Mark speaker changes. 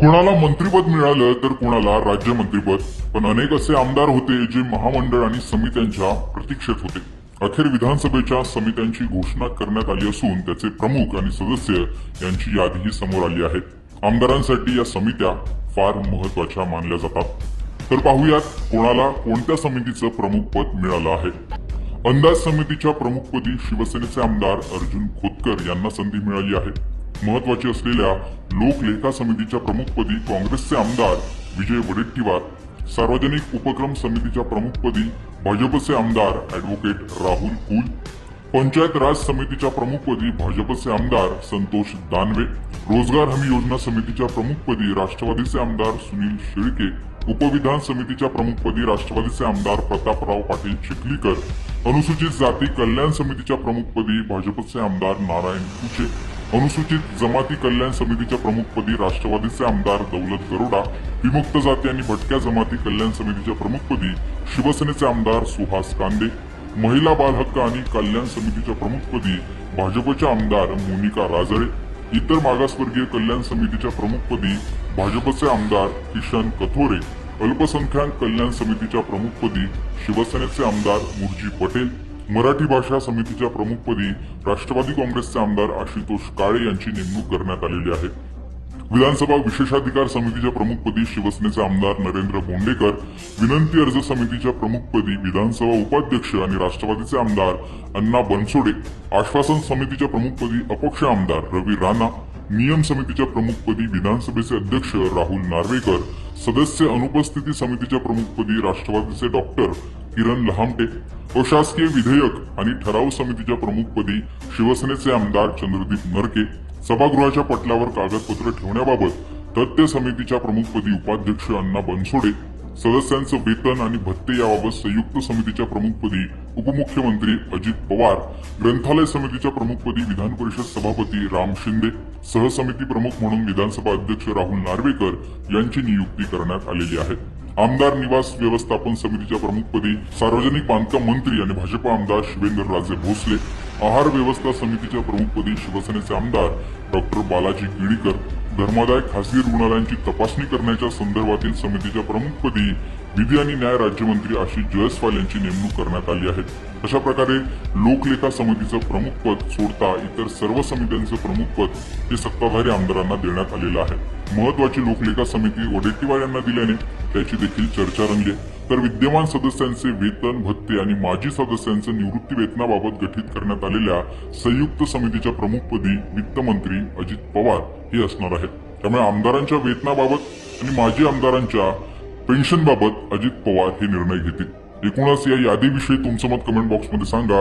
Speaker 1: कुणाला मंत्रीपद मिळालं तर कुणाला राज्यमंत्रीपद. पण अनेक असे आमदार होते जे महामंडळ आणि समित्यांच्या प्रतीक्षेत होते. अखेर विधानसभेच्या समित्यांची घोषणा करण्यात आली असून त्याचे प्रमुख आणि सदस्य यांची यादीही समोर आली आहे. आमदारांसाठी या समित्या फार महत्त्वाच्या मानल्या जातात. तर पाहूयात कोणाला कोणत्या समितीचं प्रमुख पद मिळालं आहे. अंदाज समितीच्या प्रमुखपदी शिवसेनेचे आमदार अर्जुन खोतकर यांना संधी मिळाली आहे. महत्वाची असलेल्या लोकलेखा समितीच्या प्रमुखपदी काँग्रेसचे आमदार विजय वडेट्टीवार सार्वजनिक उपक्रम समितीच्या प्रमुखपदी भाजपचे आमदार ऍडव्होकेट राहुल कुल पंचायत राज समितीच्या प्रमुखपदी भाजपचे आमदार संतोष दानवे रोजगार हमी योजना समितीच्या प्रमुखपदी राष्ट्रवादीचे आमदार सुनील शेळके उपविधान समितीच्या प्रमुखपदी राष्ट्रवादीचे आमदार प्रतापराव पाटील चिखलीकर अनुसूचित जाती कल्याण समितीच्या प्रमुखपदी भाजपचे आमदार नारायण कुचे. अनुसूचित जमाती कल्याण समितीच्या प्रमुखपदी राष्ट्रवादीचे आमदार दौलत गरोडा विमुक्त जाती आणि भटक्या जमाती कल्याण समितीच्या प्रमुखपदी शिवसेनेचे आमदार सुहास कांदे महिला बाल हक्क आणि कल्याण समितीच्या प्रमुखपदी भाजपच्या आमदार मोनिका राजळे इतर मागासवर्गीय कल्याण समितीच्या प्रमुखपदी भाजपचे आमदार किशन कथोरे अल्पसंख्याक कल्याण समितीच्या प्रमुखपदी शिवसेनेचे आमदार मुरजी पटेल मराठी भाषा समितीच्या प्रमुखपदी राष्ट्रवादी काँग्रेसचे आमदार आशुतोष काळे यांची नेमणूक करण्यात आलेली आहे. विधानसभा विशेषाधिकार समितीच्या प्रमुखपदी शिवसेनेचे आमदार नरेंद्र बोंडेकर विनंती अर्ज समितीच्या प्रमुखपदी विधानसभा उपाध्यक्ष आणि राष्ट्रवादीचे आमदार अण्णा बनसोडे आश्वासन समितीच्या प्रमुखपदी अपक्ष आमदार रवी राणा नियम समितीच्या प्रमुखपदी विधानसभेचे अध्यक्ष राहुल नार्वेकर सदस्य अनुपस्थिती समितीच्या प्रमुखपदी राष्ट्रवादीचे डॉक्टर किरण लहामटे प्रशासकीय विधेयक आणि ठराव समितीच्या प्रमुखपदी शिवसेनेचे आमदार चंद्रदीप नरके सभागृहाच्या पटलावर कागदपत्र ठेवण्याबाबत तथ्य समितीच्या प्रमुखपदी उपाध्यक्ष अण्णा बनसोडे सदस्यांचं वेतन आणि भत्ते याबाबत संयुक्त समितीच्या प्रमुखपदी उपमुख्यमंत्री अजित पवार ग्रंथालय समितीच्या प्रमुखपदी विधान परिषद सभापती राम शिंदे सहसमिती प्रमुख म्हणून विधानसभा अध्यक्ष राहुल नार्वेकर यांची नियुक्ती करण्यात आलेली आहे. आमदार निवास व्यवस्थापन समितीच्या प्रमुखपदी सार्वजनिक बांधकाम मंत्री आणि भाजपा आमदार शिवेंद्र राजे भोसले आहार व्यवस्था समितीच्या प्रमुखपदी शिवसेनेचे आमदार डॉक्टर बालाजी किडीकर धर्मादाय खासगी रुग्णालयांची तपासणी करण्याच्या संदर्भातील समितीच्या प्रमुखपदी विधी आणि न्याय राज्यमंत्री आशिष जयस्वाल यांची नेमणूक करण्यात आली आहे. अशा प्रकारे लोकलेखा समितीचं प्रमुख पद सोडता इतर सर्व समित्यांचं प्रमुख पद हे सत्ताधारी आमदारांना देण्यात आलेलं आहे. महत्वाची लोकलेखा समिती वडेट्टीवार यांना दिल्याने त्याची देखील चर्चा रंगली तर विद्यमान सदस्यांचे वेतन भत्ते आणि माजी सदस्यांचं निवृत्ती वेतनाबाबत गठीत करण्यात आलेल्या संयुक्त समितीच्या प्रमुखपदी वित्तमंत्री अजित पवार हे असणार आहेत. त्यामुळे आमदारांच्या वेतनाबाबत आणि माजी आमदारांच्या पेन्शनबाबत अजित पवार हे निर्णय घेतील. एकूणच या यादीविषयी तुमचं मत कमेंट बॉक्समध्ये सांगा.